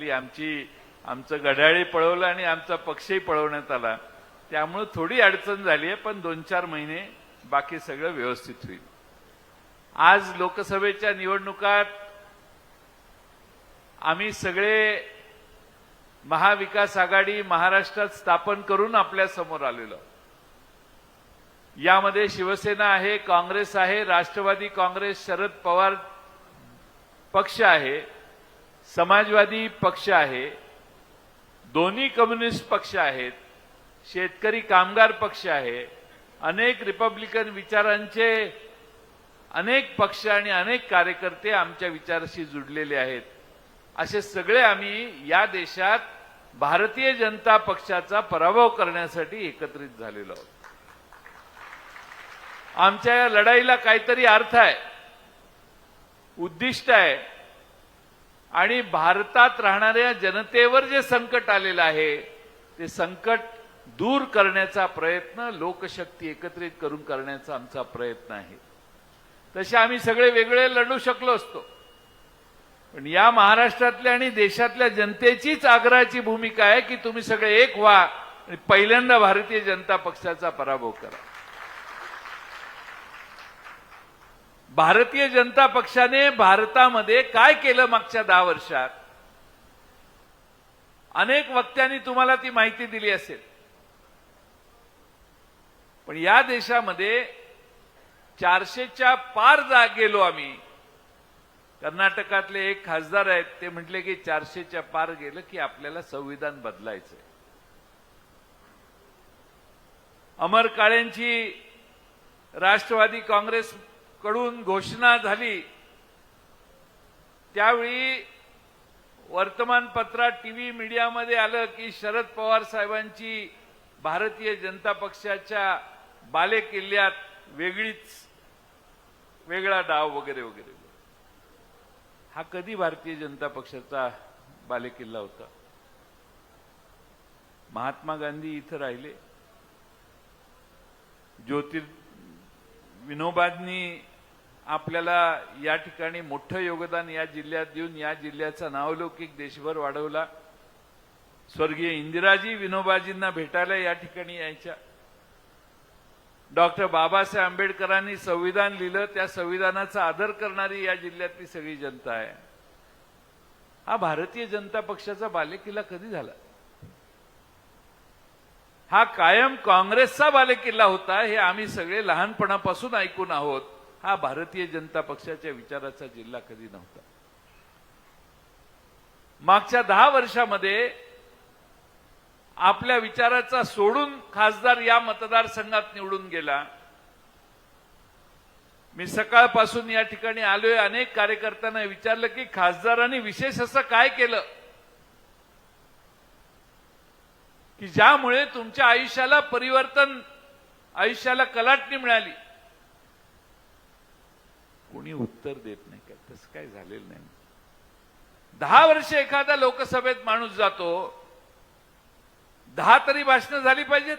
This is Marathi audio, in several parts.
ती आमची आमचं घड्याळी पळवलं आणि आमचा पक्षही पळवण्यात आला. त्यामुळे थोडी अडचण झाली आहे पण दोन चार महिने बाकी सगळं व्यवस्थित होईल. आज लोकसभेच्या निवडणुकात आम्ही सगळे महाविकास आघाडी महाराष्ट्रात स्थापन करून आपल्यासमोर आलेलो. यामध्ये शिवसेना आहे काँग्रेस आहे राष्ट्रवादी काँग्रेस शरद पवार पक्ष आहे. समाजवादी पक्ष आहे दोन्ही कम्युनिस्ट पक्ष आहेत शेतकरी कामगार पक्ष आहे अनेक रिपब्लिकन विचारांचे अनेक पक्ष आणि अनेक कार्यकर्ते आमच्या विचाराशी जुडलेले आहेत. असे सगळे आम्ही या देशात भारतीय जनता पक्षाचा पराभव करण्यासाठी एकत्रित झालेलो आहोत. आमच्या या लढाईला काहीतरी अर्थ आहे उद्दिष्ट आहे आणि भारतात राहणाऱ्या जनतेवर जे संकट आलेलं आहे ते संकट दूर करण्याचा प्रयत्न लोकशक्ती एकत्रित करून करण्याचा आमचा प्रयत्न आहे. तसे आम्ही सगळे वेगळे लढू शकलो असतो. पण या महाराष्ट्रातल्या आणि देशातल्या जनतेचीच आग्रहाची भूमिका आहे की तुम्ही सगळे एक व्हा आणि पहिल्यांदा भारतीय जनता पक्षाचा पराभव करा. भारतीय जनता पक्षाने भारतामध्ये काय केलं मागच्या दहा वर्षात? अनेक वक्त्यांनी तुम्हाला ती माहिती दिली असेल. पण या देशामध्ये चारशेच्या पार जा गेलो आम्ही. कर्नाटकातले एक खासदार आहेत ते म्हटले की चारशेच्या पार गेलं की आपल्याला संविधान बदलायचंय. अमर काळेंची राष्ट्रवादी काँग्रेस कडून घोषणा झाली. त्यावेळी वर्तमानपत्रात टीव्ही मीडियामध्ये आलं की शरद पवार साहेबांची भारतीय जनता पक्षाच्या बाले किल्ल्यात वेगळीच वेगळा डाव वगैरे वगैरे. हा कधी भारतीय जनता पक्षाचा बालेकिल्ला होता? महात्मा गांधी इथं राहिले. ज्योतिर विनोबांनी आपल्याला या ठिकाणी मोठं योगदान या जिल्ह्यात देऊन या जिल्ह्याचा नावलौकिक देशभर वाढवला. स्वर्गीय इंदिराजी विनोबाजींना भेटायला या ठिकाणी यायच्या. डॉक्टर बाबासाहेब आंबेडकरांनी संविधान लिहिलं त्या संविधानाचा आदर करणारी या जिल्ह्यातली सगळी जनता आहे. हा भारतीय जनता पक्षाचा बालेकिल्ला कधी झाला? हा कायम काँग्रेसचा बालेकिल्ला होता हे आम्ही सगळे लहानपणापासून ऐकून आहोत. हा भारतीय जनता पक्षाच्या विचाराचा जिल्हा कधी नव्हता. मागच्या दहा वर्षामध्ये आपल्या विचाराचा सोडून खासदार या मतदारसंघात निवडून गेला. मी सकाळपासून या ठिकाणी आलोय. अनेक कार्यकर्त्यांना विचारलं की खासदारांनी विशेष असं काय केलं? की ज्यामुळे तुमच्या आयुष्याला परिवर्तन आयुष्याला कलाटणी मिळाली. कोणी उत्तर देत नाही काय? तसं काय झालेलं नाही. दहा वर्ष एखादा लोकसभेत माणूस जातो दहा तरी भाषणं झाली पाहिजेत.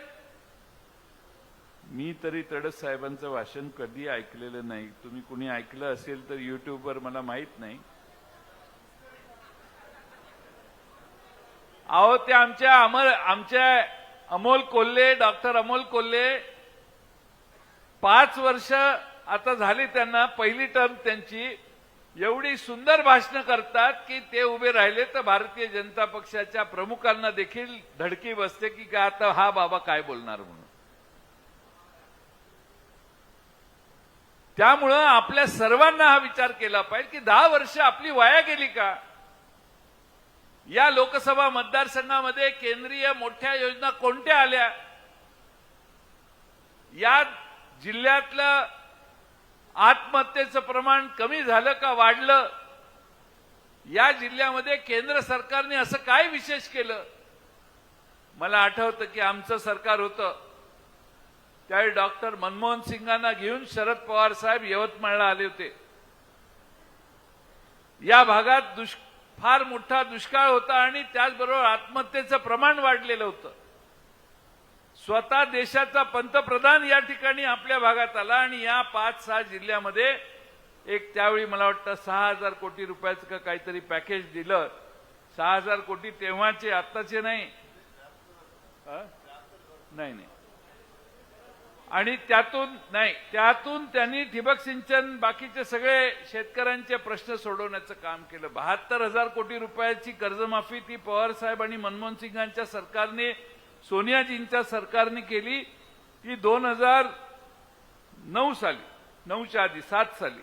मी तरी तडस साहेबांचं भाषण कधी ऐकलेलं नाही. तुम्ही कुणी ऐकलं असेल तर युट्यूबवर मला माहीत नाही. अहो ते आमच्या अमर आमच्या अमोल कोल्हे डॉक्टर अमोल कोल्हे पाच वर्ष आता झाली त्यांना पहिली टर्म त्यांची. एवढी सुंदर भाषणं करतात की ते उभे राहिले तर भारतीय जनता पक्षाच्या प्रमुखांना देखील धडकी बसते की का आता हा बाबा काय बोलणार म्हणून. त्यामुळं आपल्या सर्वांना हा विचार केला पाहिजे की दहा वर्ष आपली वाया गेली का? या लोकसभा मतदारसंघामध्ये केंद्रीय मोठ्या योजना कोणत्या आल्या? या जिल्ह्यातलं आत्महत्येचं प्रमाण कमी झालं का वाढलं? या जिल्ह्यामध्ये केंद्र सरकारने असं काय विशेष केलं? मला आठवतं की आमचं सरकार होतं. त्यावेळी डॉक्टर मनमोहन सिंगांना घेऊन शरद पवार साहेब यवतमाळला आले होते. या भागात दुष् फार मोठा दुष्काळ होता आणि त्याचबरोबर आत्महत्येचं प्रमाण वाढलेलं होतं. स्वतः देशाचा पंतप्रधान या ठिकाणी आपल्या भागात आला आणि या पाच सहा जिल्ह्यामध्ये एक त्यावेळी मला वाटतं सहा हजार कोटी रुपयाचं का काहीतरी पॅकेज दिलं. सहा हजार कोटी तेव्हाचे आत्ताचे नाही नाही. आणि त्यातून नाही त्यातून त्यांनी ठिबक सिंचन बाकीचे सगळे शेतकऱ्यांचे प्रश्न सोडवण्याचं काम केलं. बहात्तर हजार कोटी रुपयाची कर्जमाफी ती पवार साहेब आणि मनमोहन सिंगांच्या सरकारने सोनियाजींच्या सरकारने केली ती दोन हजार नऊ साली नऊच्या आधी सात साली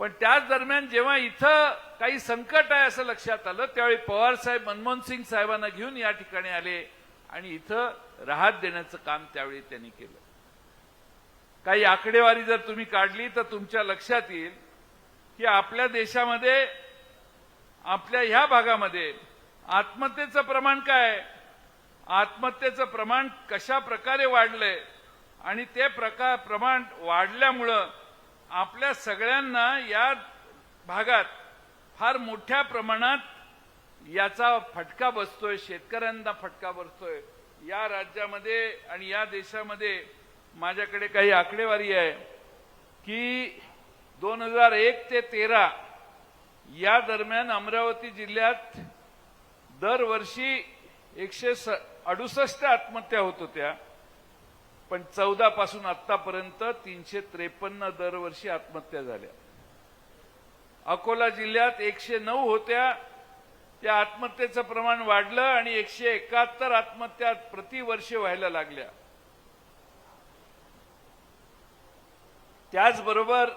पण त्याच दरम्यान जेव्हा इथं काही संकट आहे असं लक्षात आलं त्यावेळी पवार साहेब मनमोहन सिंग साहेबांना घेऊन या ठिकाणी आले आणि इथं राहत देण्याचं काम त्यावेळी त्यांनी केलं काही आकडेवारी जर तुम्ही काढली तर तुमच्या लक्षात येईल की आपल्या देशामध्ये आपल्या ह्या भागामध्ये आत्महत्येचं प्रमाण काय आहे? आत्महत्येचं प्रमाण कशा प्रकारे वाढलंय आणि ते प्रकार प्रमाण वाढल्यामुळं आपल्या सगळ्यांना या भागात फार मोठ्या प्रमाणात याचा फटका बसतोय शेतकऱ्यांना फटका बसतोय. या राज्यामध्ये आणि या देशामध्ये माझ्याकडे काही आकडेवारी आहे की दोन हजार एक ते तेरा या दरम्यान अमरावती जिल्ह्यात दरवर्षी एकशे स अडुसष्ट आत्महत्या होत होत्या. पण चौदा पासून आतापर्यंत तीनशे त्रेपन्न दरवर्षी आत्महत्या झाल्या. अकोला जिल्ह्यात एकशे नऊ होत्या. त्या आत्महत्येचं प्रमाण वाढलं आणि एकशे एकाहत्तर आत्महत्या प्रतिवर्षी व्हायला लागल्या. त्याचबरोबर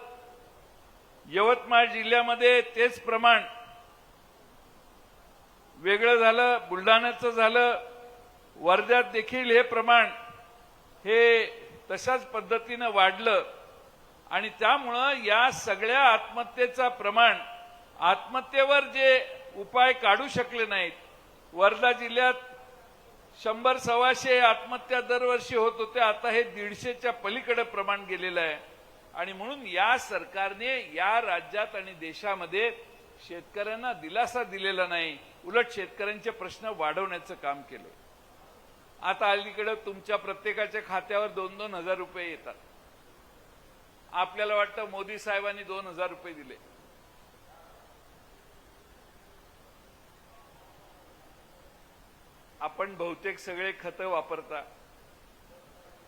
यवतमाळ जिल्ह्यामध्ये तेच प्रमाण वेगळं झालं बुलढाण्याचं झालं वर्ध्यात देखील हे प्रमाण हे तशाच पद्धतीनं वाढलं आणि त्यामुळं या सगळ्या आत्महत्येचा प्रमाण आत्महत्येवर जे उपाय काढू शकले नाहीत वर्धा जिल्ह्यात शंभर सव्वाशे आत्महत्या दरवर्षी होत होत्या आता हे दीडशेच्या पलीकडे प्रमाण गेलेलं आहे. आणि म्हणून या सरकारने या राज्यात आणि देशामध्ये शेतकऱ्यांना दिलासा दिलेला नाही उलट शेतकऱ्यांचे प्रश्न वाढवण्याचं काम केलं आता अलीकडं तुमच्या प्रत्येकाच्या खात्यावर दोन दोन हजार रुपये येतात. आपल्याला वाटतं मोदी साहेबांनी दोन हजार रुपये दिले. आपण बहुतेक सगळे खतं वापरता.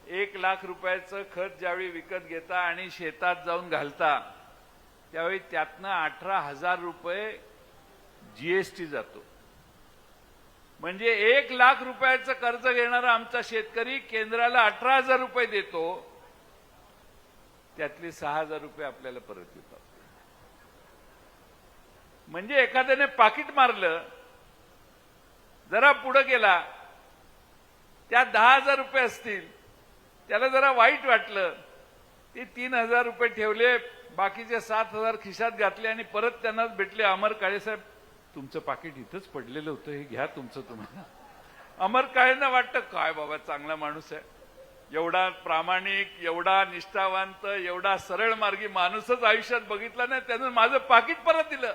एक लाख रुपयाचं खत ज्यावेळी विकत घेता आणि शेतात जाऊन घालता त्यावेळी त्यातनं अठरा हजार रुपये जीएसटी जातो. म्हणजे एक लाख रुपयाचं कर्ज घेणारा आमचा शेतकरी केंद्राला अठरा हजार रुपये देतो त्यातले सहा हजार रुपये आपल्याला परत येतात. म्हणजे एखाद्याने पाकिट मारलं जरा पुढे गेला त्या दहा हजार रुपये असतील त्याला जरा वाईट वाटलं ते तीन हजार रुपये ठेवले बाकीचे सात हजार खिशात घातले आणि परत त्यांनाच भेटले अमर काळेसाहेब तुमचं पाकिट इथंच पडलेलं होतं हे घ्या तुमचं तुम्हाला. अमर काय ना वाटतं काय बाबा चांगला माणूस आहे. एवढा प्रामाणिक एवढा निष्ठावंत एवढा सरळ मार्गी माणूसच आयुष्यात बघितला नाही त्यानं माझं पाकिट परत दिलं.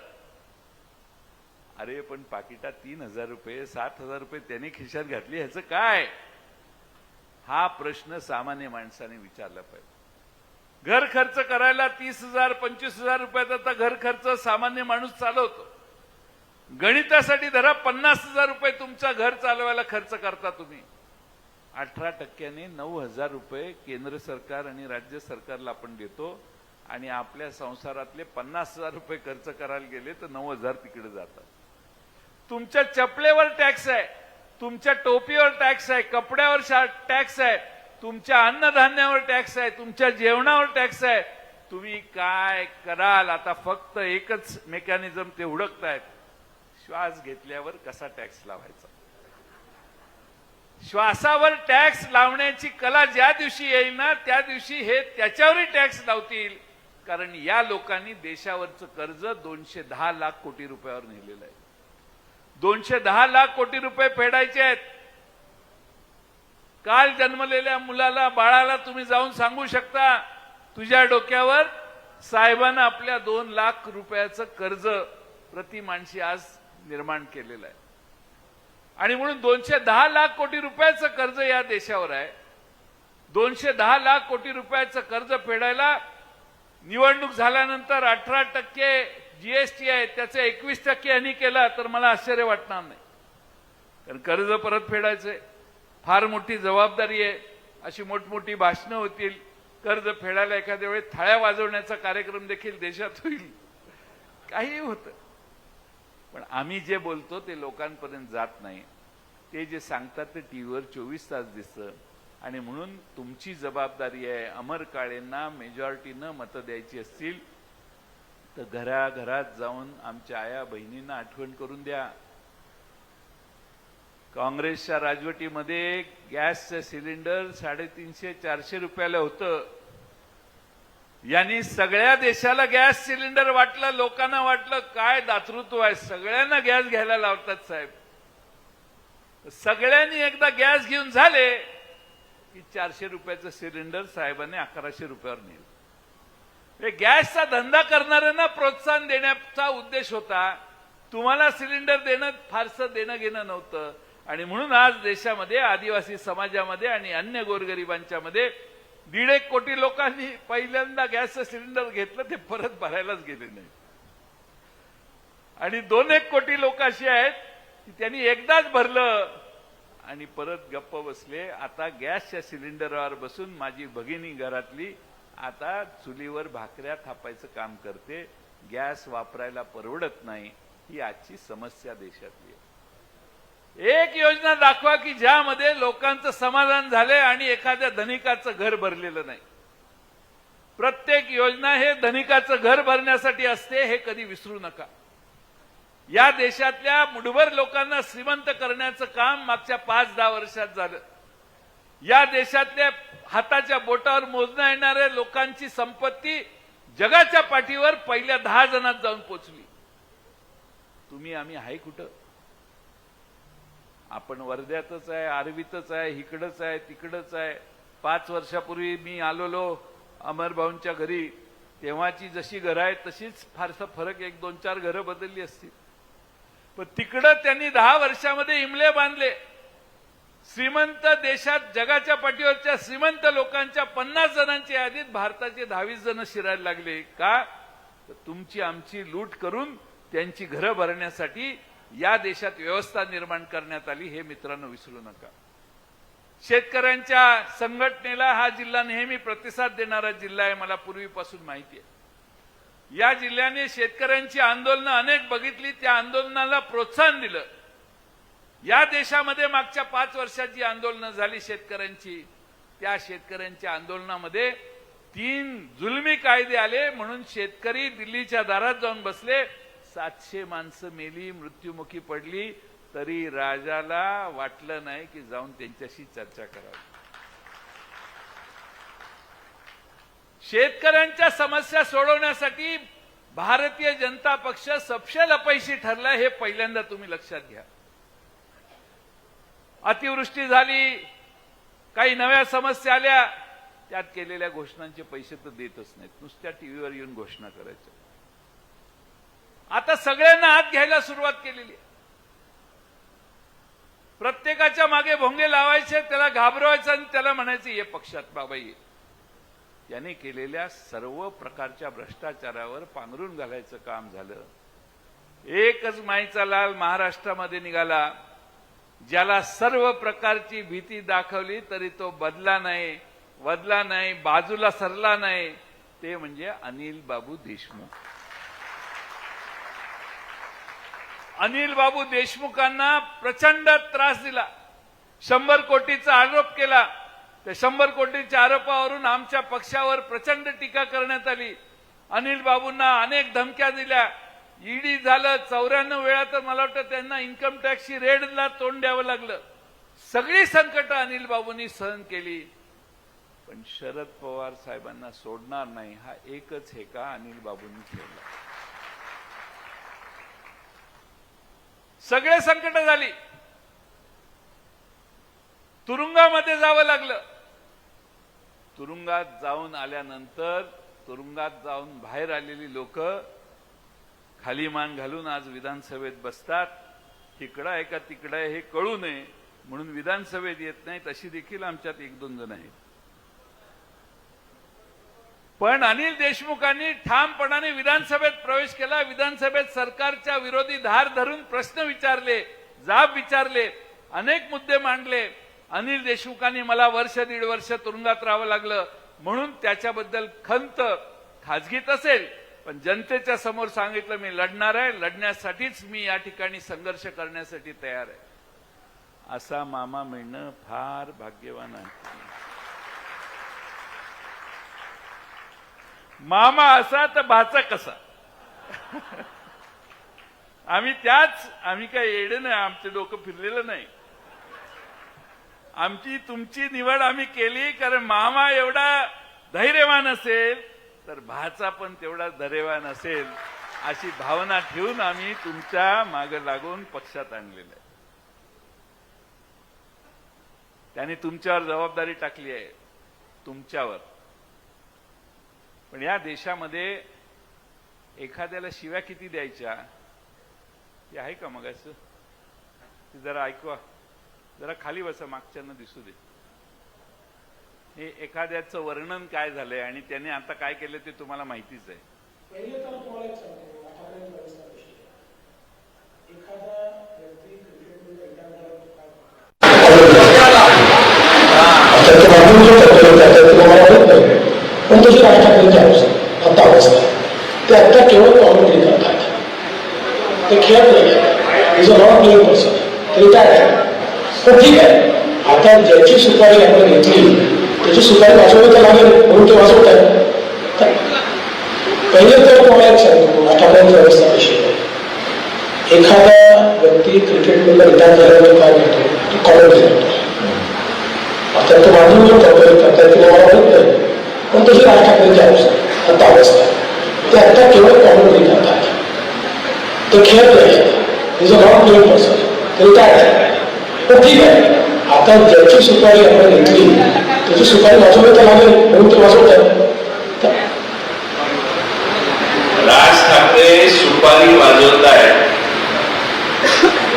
अरे पण पाकिटात तीन हजार रुपये सात हजार रुपये त्याने खिशात घातली ह्याचं काय? हा प्रश्न सामान्य माणसाने विचारला पाहिजे. घर खर्च करायला तीस हजार पंचवीस हजार रुपयाचा आता घर खर्च सामान्य माणूस चालवतो. गणितासाठी धरा पन्नास हजार रुपये तुमचा घर चालवायला खर्च करता तुम्ही. अठरा टक्क्याने नऊ हजार रुपये केंद्र सरकार आणि राज्य सरकारला आपण देतो आणि आपल्या संसारातले पन्नास हजार रुपये खर्च करायला गेले तर नऊ हजार तिकडे जातात. तुमच्या चपलेवर टॅक्स आहे तुमच्या टोपीवर टॅक्स आहे कपड्यावर टॅक्स आहे तुमच्या अन्नधान्यावर टॅक्स आहे तुमच्या जेवणावर टॅक्स आहे. तुम्ही काय कराल? आता फक्त एकच मेकॅनिझम ते हुडकतायत. श्वास घेतल्यावर कसा टॅक्स लावायचा? श्वासावर टॅक्स लावण्याची कला ज्या दिवशी येईल ना त्या दिवशी हे त्याच्यावरही टॅक्स लावतील. कारण या लोकांनी देशावरचं कर्ज दोनशे दहा लाख कोटी रुपयावर नेलेलं आहे. दोनशे दहा लाख कोटी रुपये फेडायचे आहेत. काल जन्मलेल्या मुलाला बाळाला तुम्ही जाऊन सांगू शकता तुझ्या डोक्यावर साहेबांना आपल्या दोन लाख रुपयाचं कर्ज प्रति माणशी आज निर्माण केलेलं आहे. आणि म्हणून दोनशे दहा लाख कोटी रुपयाचं कर्ज या देशावर आहे. दोनशे दहा लाख कोटी रुपयाचं कर्ज फेडायला निवडणूक झाल्यानंतर अठरा टक्के जीएसटी आहे त्याचं एकवीस टक्के यांनी केला तर मला आश्चर्य वाटणार नाही. कारण कर्ज परत फेडायचंय. फार मोठी जबाबदारी आहे. अशी मोठमोठी भाषणं होतील. कर्ज फेडायला एखाद्या वेळी थाळ्या वाजवण्याचा कार्यक्रम देखील देशात होईल. काही होतं. पण आम्ही जे बोलतो ते लोकांपर्यंत जात नाही. ते जे सांगतात ते टीव्हीवर चोवीस तास दिसतं. आणि म्हणून तुमची जबाबदारी आहे अमर काळेंना मेजॉरिटीनं मतं द्यायची असतील तर घराघरात जाऊन आमच्या आया बहिणींना आठवण करून द्या. काँग्रेसच्या राजवटीमध्ये गॅसचं सिलेंडर साडेतीनशे चारशे रुपयाला होतं. यांनी सगळ्या देशाला गॅस सिलेंडर वाटलं लोकांना वाटलं काय दातृत्व आहे? सगळ्यांना गॅस घ्यायला लावतात साहेब. सगळ्यांनी एकदा गॅस घेऊन झाले की चारशे रुपयाचं सिलेंडर साहेबांनी अकराशे रुपयावर नेलं. हे गॅसचा धंदा करणाऱ्यांना प्रोत्साहन देण्याचा उद्देश होता. तुम्हाला सिलेंडर देणं फारसं देणं घेणं नव्हतं. आणि म्हणून आज देशामध्ये आदिवासी समाजामध्ये आणि अन्य गोरगरिबांच्या मध्ये दीड एक कोटी लोकांनी पहिल्यांदा गॅसचं सिलेंडर घेतलं ते परत भरायलाच गेले नाही. आणि दोन एक कोटी लोक अशी आहेत की त्यांनी एकदाच भरलं आणि परत गप्प बसले आता गॅसच्या सिलेंडरवर बसून माझी भगिनी घरातली आता चुलीवर भाकऱ्या थापायचं काम करते गॅस वापरायला परवडत नाही ही आजची समस्या देशातली आहे. एक योजना दाखवा की ज्यामध्ये लोकांचं समाधान झालंय आणि एखाद्या धनिकाचं घर भरलेलं नाही. प्रत्येक योजना हे धनिकाचं घर भरण्यासाठी असते हे कधी विसरू नका. या देशातल्या मुठभर लोकांना श्रीमंत करण्याचं काम मागच्या पाच दहा वर्षात झालं. या देशातल्या हाताच्या बोटावर मोजण्या येणाऱ्या लोकांची संपत्ती जगाच्या पाठीवर पहिल्या दहा जणात जाऊन पोचली. तुम्ही आम्ही आहे कुठं? आपण वर्ध्यातच आहे आरवीतच आहे इकडंच आहे तिकडंच आहे. पाच वर्षापूर्वी मी आलेलो अमरभाऊंच्या घरी तेव्हाची जशी घरं आहेत तशीच फारसा फरक एक दोन चार घरं बदलली असतील. पण तिकडं त्यांनी दहा वर्षामध्ये इमले बांधले. श्रीमंत देशात जगाच्या पाठीवरच्या श्रीमंत लोकांच्या पन्नास जणांच्या यादीत भारताचे दहावीस जण शिरायला लागले. का? तुमची आमची लूट करून त्यांची घरं भरण्यासाठी या देशात व्यवस्था निर्माण करण्यात आली हे मित्रांनो विसरू नका. शेतकऱ्यांच्या संघटनेला हा जिल्हा नेहमी प्रतिसाद देणारा जिल्हा आहे मला पूर्वीपासून माहिती आहे. या जिल्ह्याने शेतकऱ्यांची आंदोलनं अनेक बघितली त्या आंदोलनाला प्रोत्साहन दिलं. या देशामध्ये मागच्या पाच वर्षात जी आंदोलनं झाली शेतकऱ्यांची त्या शेतकऱ्यांच्या आंदोलनामध्ये तीन जुलमी कायदे आले म्हणून शेतकरी दिल्लीच्या दारात जाऊन बसले सातशे माणसं मेली मृत्युमुखी पडली तरी राजाला वाटलं नाही की जाऊन त्यांच्याशी चर्चा करावी. शेतकऱ्यांच्या समस्या सोडवण्यासाठी भारतीय जनता पक्ष सपशेल अपयशी ठरला हे पहिल्यांदा तुम्ही लक्षात घ्या. अतिवृष्टी झाली काही नव्या समस्या आल्या त्यात केलेल्या घोषणांचे पैसे तर देतच नाहीत. नुसत्या टीव्हीवर येऊन घोषणा करायच्या. आता सगळ्यांना हात घ्यायला सुरुवात केलेली आहे. प्रत्येकाच्या मागे भोंगे लावायचे त्याला घाबरवायचं आणि त्याला म्हणायचं ये पक्षात बाबा ये. याने केलेल्या सर्व प्रकारच्या भ्रष्टाचारावर पांघरून घालायचं काम झालं. एकच माईचा लाल महाराष्ट्रामध्ये निघाला ज्याला सर्व प्रकारची भीती दाखवली तरी तो बदला नाही बदला नाही बाजूला सरला नाही. ते म्हणजे अनिल बाबू देशमुख. अनिल बाबू देशमुखांना प्रचंड त्रास दिला. शंभर कोटीचा आरोप केला. त्या शंभर कोटीच्या आरोपावरून आमच्या पक्षावर प्रचंड टीका करण्यात आली. अनिल बाबूंना अनेक धमक्या दिल्या. ईडी झालं चौऱ्याण्णव वेळा तर मला वाटतं त्यांना इन्कम टॅक्सची रेडला तोंड द्यावं लागलं. सगळी संकट अनिल बाबूंनी सहन केली. पण शरद पवार साहेबांना सोडणार नाही हा एकच हे का अनिल बाबूंनी ठेवला. सगळे संकट झाली. तुरुंगामध्ये जावं लागलं. तुरुंगात जाऊन आल्यानंतर तुरुंगात जाऊन बाहेर आलेली लोक खाली मान घालून आज विधानसभेत बसतात. तिकडं आहे का तिकडं आहे हे कळू नये. म्हणून विधानसभेत येत नाहीत अशी देखील आमच्यात एक दोन जण आहेत. पण अनिल देशमुखांनी ठामपणाने विधानसभेत प्रवेश केला. विधानसभेत सरकारच्या विरोधी धार धरून प्रश्न विचारले जाब विचारले अनेक मुद्दे मांडले. अनिल देशमुखांनी मला वर्ष दीड वर्ष तुरुंगात राहावं लागलं. म्हणून त्याच्याबद्दल खंत खाजगीत असेल. पण जनतेच्या समोर सांगितलं मी लढणार आहे. लढण्यासाठीच मी या ठिकाणी संघर्ष करण्यासाठी तयार आहे. असा मामा मिळणं फार भाग्यवान आहे. मामा असा तर भाचा कसा? आम्ही त्याच आम्ही काय येडे नाही आमचे डोकं फिरलेलं नाही. आमची तुमची निवड आम्ही केली कारण मामा एवढा धैर्यवान असेल तर भाचा पण तेवढा धैर्यवान असेल अशी भावना ठेवून आम्ही तुमच्या मागे लागून पक्षात आणलेलं आहे. त्यांनी तुमच्यावर जबाबदारी टाकली आहे तुमच्यावर. पण या देशामध्ये एखाद्याला शिव्या किती द्यायच्या ते आहे का मग असं? ते जरा ऐकवा. जरा खाली बसा मागच्यांना दिसू दे. हे एखाद्याचं वर्णन काय झालंय आणि त्याने आता काय केलं ते तुम्हाला माहितीच आहे. पहिले तर तुम्हाला एक सांगतो आतापर्यंत व्यवस्था कशी आहे. एखादा पण तशी राज ठाकरेंची अवस्था आता अवस्था. ते आत्ता केवळ कॉमेंट्री करतात. ते खेळत नाही is a not playing person ते रिटायर आहे? पण ठीक आहे. आता ज्याची सुपारी आपण घेतली त्याची सुपारी वाचवली तर लागेल. म्हणून ते वाचवत आहे पहिले तर तुम्हाला एक सांगतो आठापर्यंत अवस्था कशी आहे? एखादा व्यक्ती क्रिकेटमधला रिटायर झाल्यानंतर काय करतो? तो कॉमेंट्री करतो आता तो माध्यम करतो कॉमेंट्री करतात ते मला माहीत नाही पण राज ठाकरेंची अवस्था ते आता केवळ कॉमेंट्री करतात. ते खेळत नाही is a not playing person ते रिटायर आहे? पण ठीक आहे. आता ज्याची सुपारी आपण घेतली त्याची सुपारी वाचवली तर लागेल म्हणून ते वाचवत आहे राज ठाकरे सुपारी वाजवत आहेत.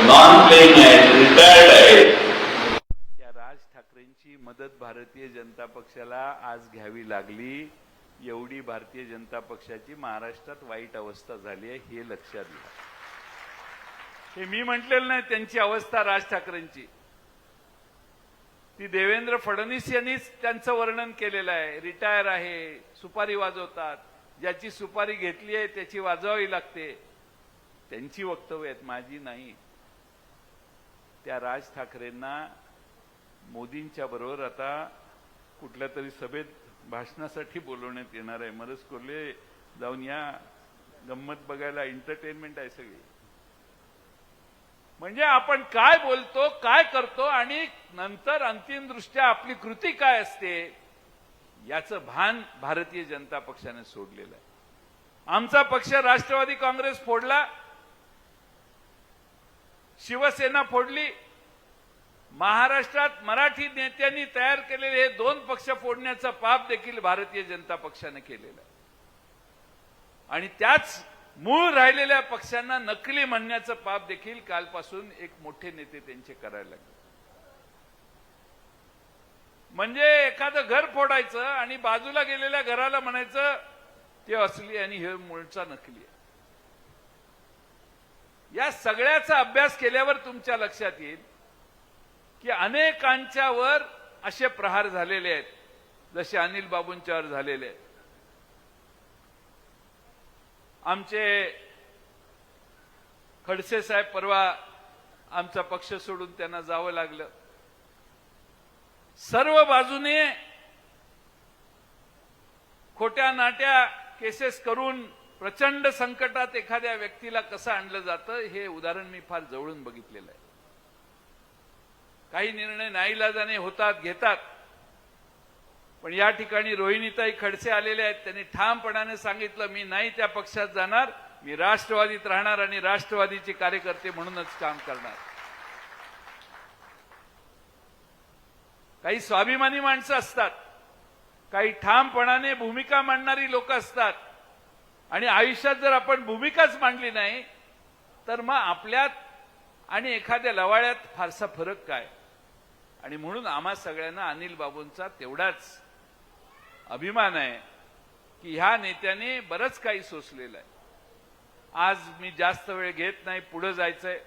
नॉन प्लेइंग आहेत रिटायर्ड आहेत. त्या राज ठाकरेंची मदत भारतीय जनता पक्षाला आज घ्यावी लागली. एवढी भारतीय जनता पक्षाची महाराष्ट्रात वाईट अवस्था झाली आहे हे लक्षात घ्या. हे मी म्हटलेलं नाही त्यांची अवस्था राज ठाकरेंची. ती देवेंद्र फडणवीस यांनीच त्यांचं वर्णन केलेलं आहे. रिटायर आहे सुपारी वाजवतात. ज्याची सुपारी घेतली आहे त्याची वाजवावी लागते. त्यांची वक्तव्य आहेत माझी नाही. त्या राज ठाकरेंना मोदींच्या बरोबर आता कुठल्या तरी सभेत भाषणासाठी बोलवण्यात येणार आहे. मरस कोल्हे जाऊन या गंमत बघायला एंटरटेनमेंट आहे सगळी. म्हणजे आपण काय बोलतो काय करतो आणि नंतर अंतिम दृष्ट्या आपली कृती काय असते याचं भान भारतीय जनता पक्षाने सोडलेलं आहे. आमचा पक्ष राष्ट्रवादी काँग्रेस फोडला शिवसेना फोडली महाराष्ट्रात मराठी नेत्यांनी तयार केलेले हे दोन पक्ष फोडण्याचं पाप देखील भारतीय जनता पक्षाने केलेलं आणि त्याच मूळ राहिलेल्या पक्षांना नकली म्हणण्याचं पाप देखील कालपासून एक मोठे नेते त्यांचे करायला लागले. म्हणजे एखादं घर फोडायचं आणि बाजूला गेलेल्या घराला म्हणायचं ते असली आणि हे मूळचा नकली आहे. या सगळ्याचा अभ्यास केल्यावर तुमच्या लक्षात येईल की अनेकांच्यावर असे प्रहार झालेले आहेत जसे अनिल बाबूंच्यावर झालेले आहेत. आमचे खडसे साहेब परवा आमचा पक्ष सोडून त्यांना जावं लागलं. सर्व बाजूने खोट्या नाट्या केसेस करून प्रचंड संकटात एखाद्या व्यक्तीला कसं आणलं जातं हे उदाहरण मी फार जवळून बघितलेलं आहे. काही निर्णय नाईलाजाने होतात घेतात. पण या ठिकाणी रोहिणीताई खडसे आलेले आहेत. त्यांनी ठामपणाने सांगितलं मी नाही त्या पक्षात जाणार. मी राष्ट्रवादीत राहणार आणि राष्ट्रवादीचे कार्यकर्ते म्हणूनच काम करणार. काही स्वाभिमानी माणसं असतात. काही ठामपणाने भूमिका मांडणारी लोक असतात. आणि आयुष्यात जर आपण भूमिकाच मांडली नाही तर मग आपल्यात आणि एखाद्या लवाळ्यात फारसा फरक काय? आणि म्हणून आम्हा सगळ्यांना अनिल बाबूंचा तेवढाच अभिमान आहे की ह्या नेत्याने बरंच काही सोसलेलं आहे. आज मी जास्त वेळ घेत नाही पुढे जायचंय.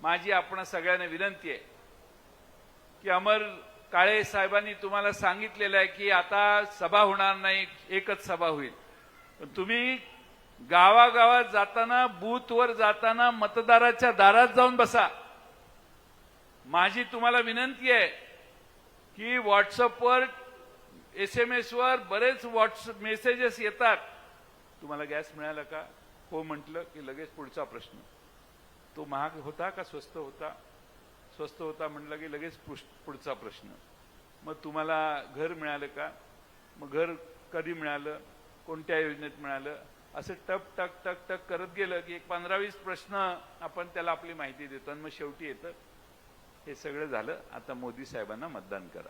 माझी आपण सगळ्यांना विनंती आहे की अमर काळे साहेबांनी तुम्हाला सांगितलेलं आहे की आता सभा होणार नाही एकच सभा होईल. पण तुम्ही गावागावात जाताना बूथवर जाताना मतदाराच्या दारात जाऊन बसा. माझी तुम्हाला विनंती आहे की व्हॉट्सअपवर एस एम एसवर बरेच व्हॉट्सअप मेसेजेस येतात. तुम्हाला गॅस मिळाला का? हो म्हटलं की लगेच पुढचा प्रश्न. तो महाग होता का स्वस्त होता? स्वस्त होता म्हटलं की लगेच पुढचा प्रश्न. मग तुम्हाला घर मिळालं का? मग घर कधी मिळालं? कोणत्या योजनेत मिळालं? असं टक टक टक टक करत गेलं की एक पंधरा वीस प्रश्न आपण त्याला आपली माहिती देतो आणि मग शेवटी येतं. हे सगळं झालं. आता मोदी साहेबांना मतदान करा.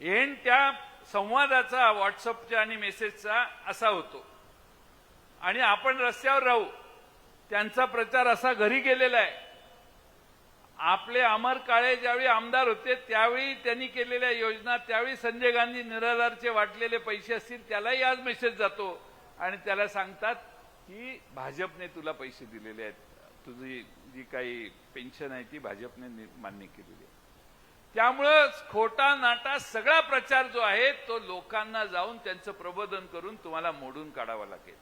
एन त्या संवादाचा व्हॉट्सअपच्या आणि मेसेजचा असा होतो. आणि आपण रस्त्यावर राहू. त्यांचा प्रचार असा घरी गेलेला आहे. आपले अमर काळे ज्यावेळी आमदार होते त्यावेळी त्यांनी केलेल्या योजना त्यावेळी संजय गांधी निराधारचे वाटलेले पैसे असतील त्यालाही आज मेसेज जातो. आणि त्याला सांगतात की भाजपने तुला पैसे दिलेले आहेत. तुझी जी काही पेन्शन आहे ती भाजपने मान्य केलेली आहे. त्यामुळं खोटा नाटा सगळा प्रचार जो आहे तो लोकांना जाऊन त्यांचं प्रबोधन करून तुम्हाला मोडून काढावा लागेल.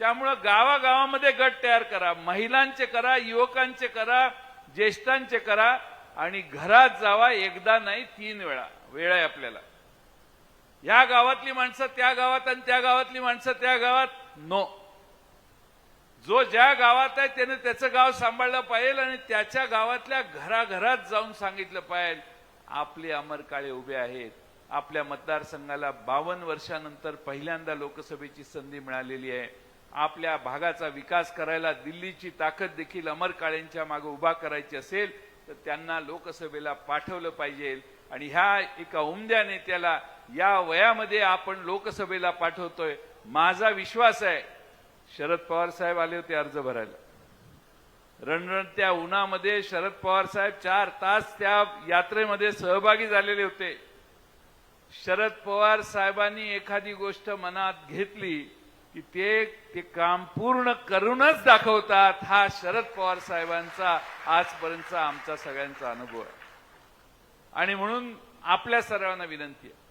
त्यामुळं गावागावामध्ये गट तयार करा महिलांचे करा युवकांचे करा ज्येष्ठांचे करा आणि घरात जावा एकदा नाही तीन वेळा वेळ आहे आपल्याला. या गावातली माणसं त्या गावात आणि त्या गावातली माणसं त्या गावात नो जो ज्या गावात आहे त्याने त्याचं गाव सांभाळलं पाहिजे आणि त्याच्या गावातल्या घराघरात जाऊन सांगितलं पाहिजे. आपले अमर काळे उभे आहेत. आपल्या मतदारसंघाला बावन्न वर्षानंतर पहिल्यांदा लोकसभेची संधी मिळालेली आहे. आपल्या भागाचा विकास करायला दिल्लीची ताकद देखील अमर काळेंच्या मागे उभा करायची असेल तर त्यांना लोकसभेला पाठवलं पाहिजे. आणि ह्या एका उमद्या नेत्याला या वयामध्ये आपण लोकसभेला पाठवतोय. माझा विश्वास आहे शरद पवार साहेब आले होते अर्ज भरायला. रणरणत्या उन्हामध्ये शरद पवार साहेब चार तास त्या यात्रेमध्ये सहभागी झालेले होते. शरद पवार साहेबांनी एखादी गोष्ट मनात घेतली की ते ते काम पूर्ण करूनच दाखवतात. हा शरद पवार साहेबांचा आजपर्यंतचा आमचा सगळ्यांचा अनुभव आहे. आणि म्हणून आपल्या सर्वांना विनंती आहे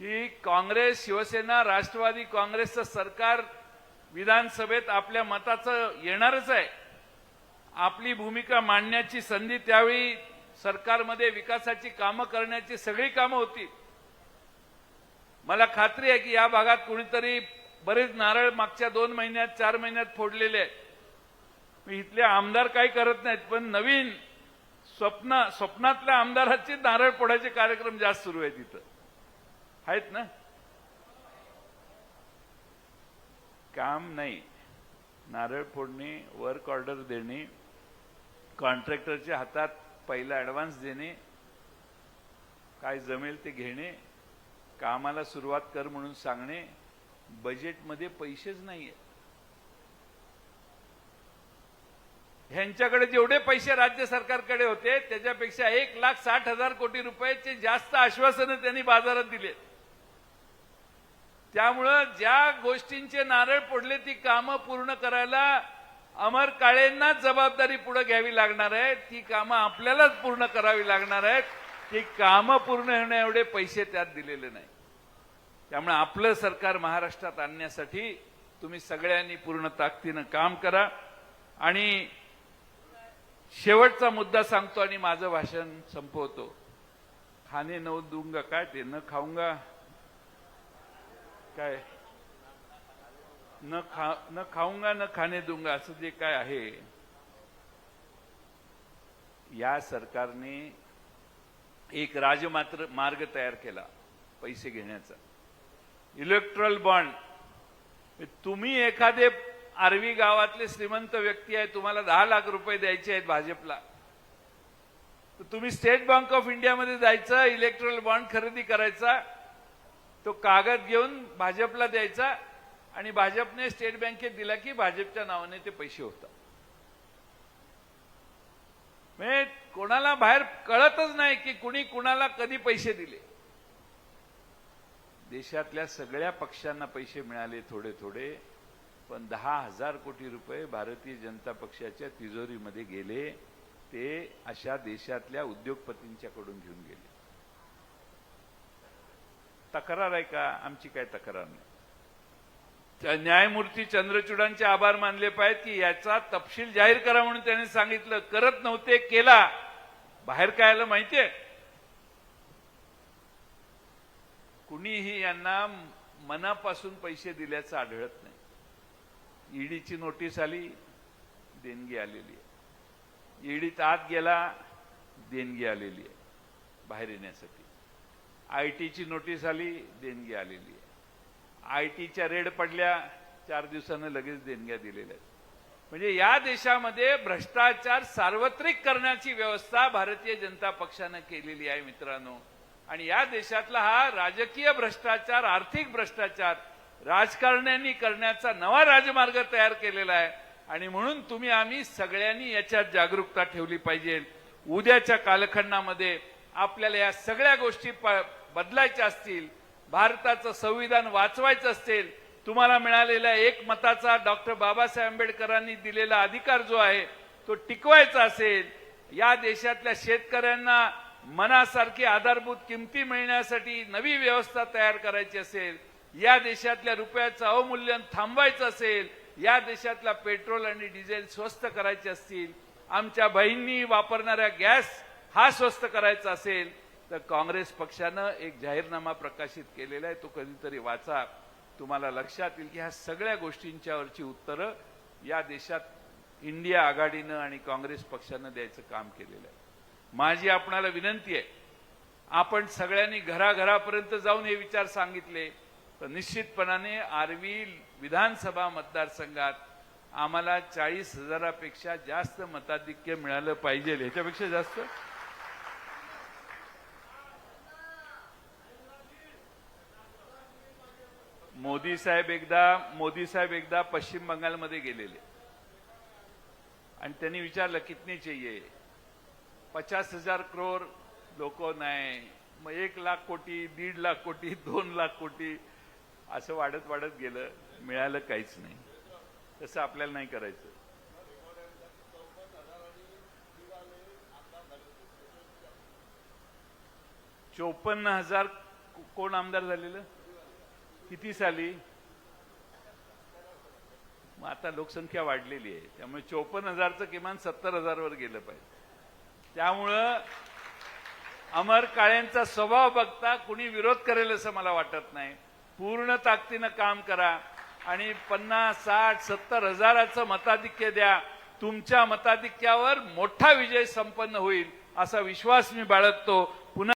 की काँग्रेस शिवसेना राष्ट्रवादी काँग्रेसचं सरकार विधानसभेत आपल्या मताचं येणारच आहे. आपली भूमिका मांडण्याची संधी त्यावेळी सरकारमध्ये विकासाची कामं करण्याची सगळी कामं होती. मला खात्री आहे की या भागात कुणीतरी बरेच नारळ मागच्या दोन महिन्यात चार महिन्यात फोडलेले आहेत. मी इथले आमदार काही करत नाहीत पण नवीन स्वप्न स्वप्नातल्या आमदाराचे नारळ फोडायचे कार्यक्रम जास्त सुरू आहेत इथं. आहेत ना? काम नाही. नारळ फोडणे वर्क ऑर्डर देणे कॉन्ट्रॅक्टरच्या हातात पहिला ऍडव्हान्स देणे काय जमेल ते घेणे कामाला सुरुवात कर म्हणून सांगणे बजेटमध्ये पैसेच नाहीये. ह्यांच्याकडे जेवढे पैसे राज्य सरकारकडे होते त्याच्यापेक्षा एक लाख साठ हजार कोटी रुपयाचे जास्त आश्वासनं त्यांनी बाजारात दिलेत. त्यामुळं ज्या गोष्टींचे नारळ पडले ती कामं पूर्ण करायला अमर काळेंनाच जबाबदारी पुढे घ्यावी लागणार आहे. ती कामं आपल्यालाच पूर्ण करावी लागणार आहेत. ती कामं पूर्ण होण्या एवढे पैसे त्यात दिलेले नाही. त्यामुळे आपलं सरकार महाराष्ट्रात आणण्यासाठी तुम्ही सगळ्यांनी पूर्ण ताकदीनं काम करा. आणि शेवटचा मुद्दा सांगतो आणि माझं भाषण संपवतो. खाणे नऊ दुंगा काय ते न खाऊंगा? काय? न खा न खाऊंगा न खाणे दूंगा असं जे काय आहे या सरकारने एक राजमात्र मार्ग तयार केला पैसे घेण्याचा. इलेक्ट्रल बॉन्ड तुम्ही एखादे आरवी गावातले श्रीमंत व्यक्ती आहे तुम्हाला दहा लाख रुपये द्यायचे आहेत भाजपला. तर तुम्ही स्टेट बँक ऑफ इंडियामध्ये जायचं इलेक्ट्रल बॉन्ड खरेदी करायचा तो कागद घेऊन भाजपला द्यायचा आणि भाजपने स्टेट बँकेत दिला की भाजपच्या नावाने ते पैसे होतात. म्हणजे कोणाला बाहेर कळतच नाही की कुणी कुणाला कधी पैसे दिले. देशातल्या सगळ्या पक्षांना पैसे मिळाले थोडे थोडे पण दहा हजार कोटी रुपये भारतीय जनता पक्षाच्या तिजोरीमध्ये गेले ते अशा देशातल्या उद्योगपतींच्याकडून घेऊन गेले. तक्रार आहे का? आमची काय तक्रार नाही. न्यायमूर्ती चंद्रचूडांचे आभार मानले पाहिजेत की याचा तपशील जाहीर करा म्हणून त्यांनी सांगितलं. करत नव्हते केला. बाहेर काय आलं माहितीये? कुणीही यांना मनापासून पैसे दिल्याचं आढळत नाही. ईडीची नोटीस आली देणगी आलेली आहे. ईडीत आत गेला देणगी आलेली आहे बाहेर येण्यासाठी. आय टीची नोटीस आली देणगी आलेली आहे. आय टीच्या रेड पडल्या चार दिवसानं लगेच देणग्या दिलेल्या आहेत. म्हणजे या देशामध्ये भ्रष्टाचार सार्वत्रिक करण्याची व्यवस्था भारतीय जनता पक्षानं केलेली आहे मित्रांनो. आणि या देशातला हा राजकीय भ्रष्टाचार आर्थिक भ्रष्टाचार राजकारण्यांनी करण्याचा नवा राजमार्ग तयार केलेला आहे. आणि म्हणून तुम्ही आम्ही सगळ्यांनी याच्यात जागरूकता ठेवली पाहिजे. उद्याच्या कालखंडामध्ये आपल्याला या सगळ्या गोष्टी प- बदलायच्या असतील भारताचं संविधान वाचवायचं असेल तुम्हाला मिळालेल्या एक मताचा डॉक्टर बाबासाहेब आंबेडकरांनी दिलेला अधिकार जो आहे तो टिकवायचा असेल या देशातल्या शेतकऱ्यांना मनासारखी आधारभूत किमती मिळण्यासाठी नवी व्यवस्था तयार करायची असेल या देशातल्या रुपयाचं अवमूल्यन थांबवायचं असेल या देशातला पेट्रोल आणि डिझेल स्वस्त करायचे असतील आमच्या बहिणी वापरणाऱ्या गॅस हा स्वस्त करायचा असेल तर काँग्रेस पक्षानं एक जाहीरनामा प्रकाशित केलेला आहे तो कधीतरी वाचा. तुम्हाला लक्षात येईल की ह्या सगळ्या गोष्टींच्यावरची उत्तरं या देशात इंडिया आघाडीनं आणि काँग्रेस पक्षानं द्यायचं काम केलेलं आहे. माझी आपणाला विनंती आहे आपण सगळ्यांनी घराघरापर्यंत जाऊन हे विचार सांगितले तर निश्चितपणाने आर्वी विधानसभा मतदारसंघात आम्हाला चाळीस हजारापेक्षा जास्त मताधिक्य मिळालं पाहिजे. ह्याच्यापेक्षा जास्त? मोदी साहेब एकदा मोदी साहेब एकदा पश्चिम बंगालमध्ये गेलेले. आणि त्यांनी विचारलं कितने चाहिए? पचास हजार करोड लोक नाही. मग एक लाख कोटी दीड लाख कोटी दोन लाख कोटी असं वाढत वाढत गेलं. मिळालं काहीच नाही. तसं आपल्याला नाही करायचं. चोपन्न हजार कोण आमदार झालेलं? किती साली? मग आता लोकसंख्या वाढलेली आहे. त्यामुळे चोपन्न हजारचं किमान सत्तर हजारवर गेलं पाहिजे. त्यामुळं अमर काळेंचा स्वभाव बघता कुणी विरोध करेल असं मला वाटत नाही. पूर्ण ताकदीनं काम करा आणि पन्नास साठ सत्तर हजाराचं मताधिक्य द्या. तुमच्या मताधिक्यावर मोठा विजय संपन्न होईल असा विश्वास मी बाळगतो.